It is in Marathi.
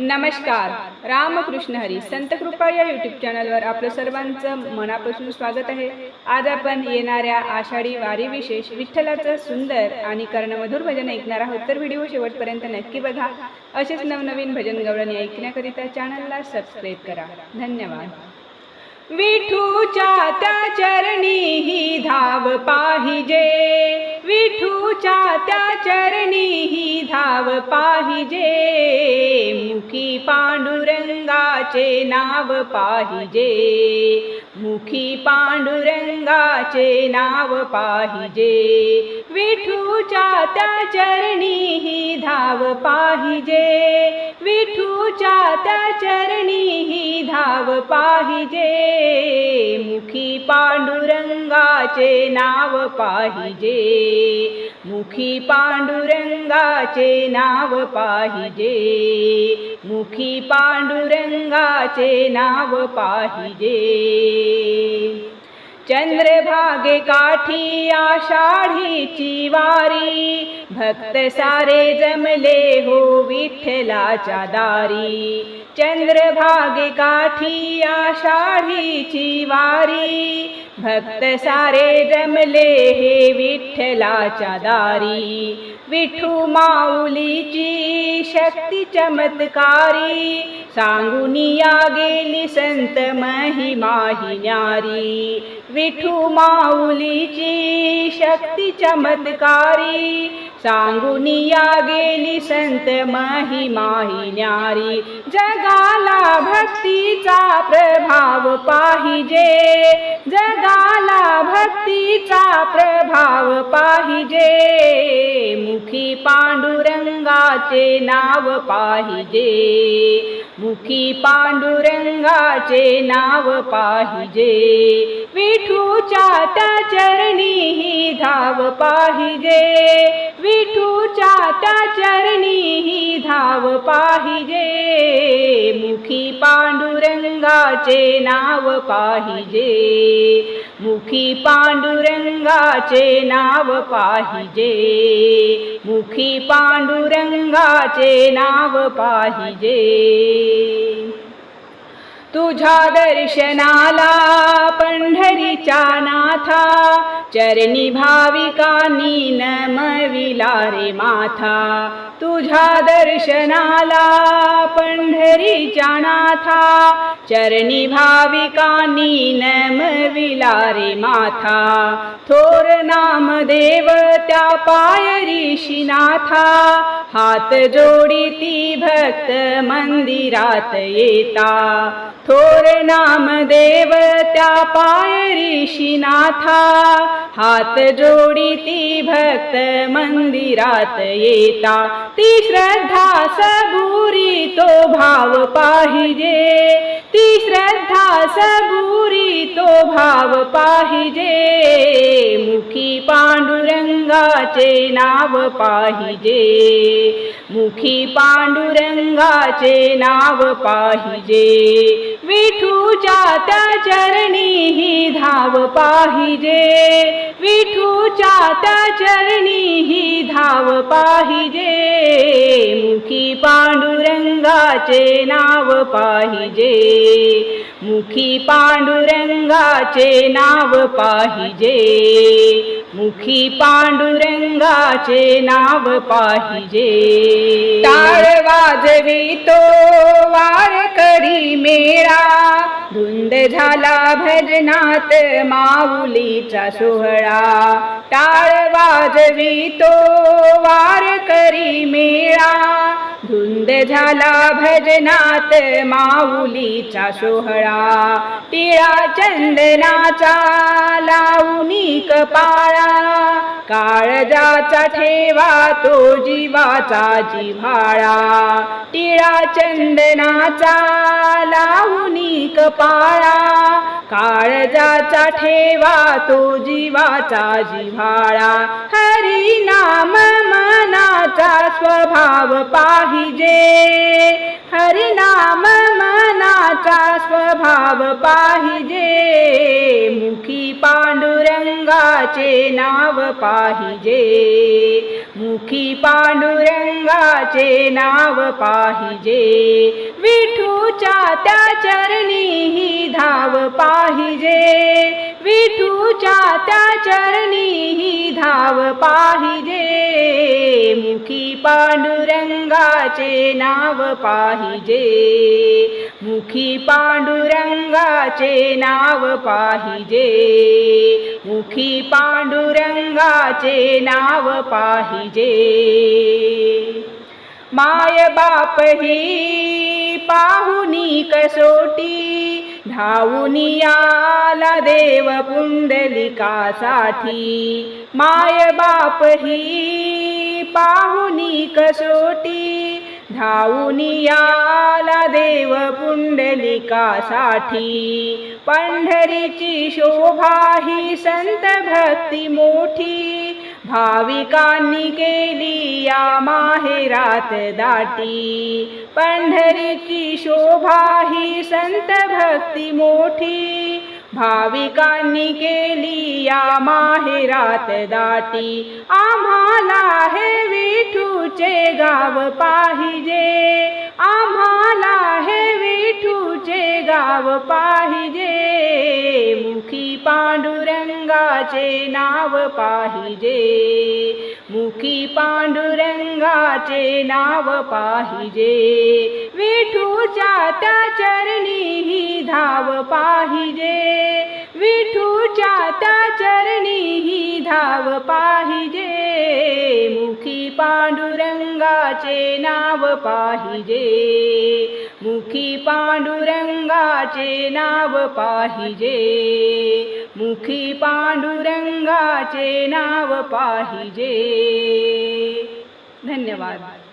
नमस्कार. रामकृष्ण हरी संत कृपा या यूट्यूब चॅनलवर आपलं सर्वांचं मनापासून स्वागत आहे. आज आपण येणाऱ्या आषाढी वारी विशेष विठ्ठलाचं सुंदर आणि कर्णमधुर भजन ऐकणार आहोत. तर व्हिडिओ शेवटपर्यंत नक्की बघा. असेच नवनवीन भजन गवळणी ऐकण्याकरिता चॅनलला सबस्क्राईब करा. धन्यवाद. विठूच्या त्या चरणी ही धाव पाहिजे. विठूच्या त्या चरणी ही धाव पाहिजे. मुखी पांडुरंगाचे नाव पाहिजे. मुखी पांडुरंगाचे नाव पाहिजे. विठूच्या त्या चरणी ही धाव पाहिजे. विठूच्या त्या चरणी ही धाव पाहिजे. मुखी पांडुरंगाचे नाव पाहिजे. मुखी पांडुरंगाचे नाव पाहिजे. मुखी पांडुरंगाचे नाव पाहिजे. चंद्रभागे काठी आषाढीची वारी भक्त सारे जमले हो विठ्ठलाच्या दारी. चंद्रभागी काठी आषाढीची वारी. भक्त सारे जमले हे विठ्ठलाच्या दारी. विठू माऊलीची शक्ती चमत्कारी. सांगून या गेली संत महिमाही न्यारी. विठू माऊलीची शक्ती चमत्कारी सांगून या गेली संत माही माही न्यारी. जगाला भक्तीचा प्रभाव पाहिजे जगाला भक्तीचा प्रभाव पाहिजे. मुखी पांडुरंगाचे नाव पाहिजे मुखी पांडुरंगाचे नाव पाहिजे. विठूच्या त्या चरणी ही धाव पाहिजे. विठूच्या त्या चरणी धाव पाहिजे. मुखी पांडुरंगाचे नाव पाहिजे. मुखी पांडुरंगाचे नाव पाहिजे. मुखी पांडुरंगाचे नाव पाहिजे. तुझ्या दर्शनाला पंढरीच्या नाथा चरणी भाविकांनी नमविला रे माथा तुझ्या दर्शनाला पंढरीच्या नाथा चरणी भाविकांनी नमविला रे माथा थोर नामदेव त्या पायरी शिनाथा. हात जोडी ती भक्त मंदिरात येता. थोर नामदेव त्या पायरीशी नाथा. हात जोडी ती भक्त मंदिरात येता. ती श्रद्धा सबुरी तो भाव पाहिजे. ती श्रद्धा सबुरी तो भाव पाहिजे. मुखी पांडुरंगाचे नाव पाहिजे. मुखी पांडुरंगाचे नाव पाहिजे. विठूच्या त्या चरणी ही धाव पाहिजे. विठूच्या त्या चरणी ही धाव पाहिजे. मुखी पांडुरंगाचे नाव पाहिजे. मुखी पांडुरंगाचे नाव पाहिजे. मुखी पांडुरंगाचे नाव पाहिजे. टाळ वाजवी तो वार करी मेळा. धुंद झाला भजनात माऊलीचा सोहळा. टाळ वाजवी तो वार करी मेळा. धुंद झाला भजनात माऊलीचा सोहळा. टिळा चंदनाचा लावणी कपाळा काळजाचा ठेवा तो जीवाचा जिव्हाळा. टिळा चंदनाचा लावणी कपाळा काळजाचा ठेवा तो जीवाचा जिव्हाळा. हरी नाम मनाचा स्वभाव पाहिजे. हरिनाम मनाचा स्वभाव पाहिजे. मुखी पांडुरंगाचे नाव पाहिजे. मुखी पांडुरंगाचे नाव पाहिजे. विठूच्या त्या चरणी ही धाव पाहिजे. विठूच्या त्या चरणी ही धाव पाहिजे. मुखी पांडुरंगाचे नाव पाहिजे. मुखी पांडुरंगाचे नाव पाहिजे. मुखी पांडुरंगाचे नाव पाहिजे. माय बाप ही पाहुनी कसोटी धावूनी आला देव पुंडलिकासाठी माय बाप ही पाहुनी कसोटी. धावूनी देव पुंडलिकासाठी पंढरीची शोभा ही संत भक्ती मोठी. भाविकांनी केली या माहेरात दाटी. पंढरीची शोभा ही संत भक्ती मोठी. भाविकांनी केली या माहेरात दाटी. आम्हाला हे विठूचे गाव पाहिजे. आम्हाला हे विठूचे गाव पाहिजे. मुखी पांडुरंगाचे नाव पाहिजे. मुखी पांडुरंगाचे नाव पाहिजे. विठूच्या त्या चरणी ही धाव पाहिजे. त्या चरणी ही धाव पाहिजे. मुखी पांडुरंगाचे नाव पाहिजे. मुखी पांडुरंगाचे नाव पाहिजे. मुखी पांडुरंगाचे नाव पाहिजे. धन्यवाद.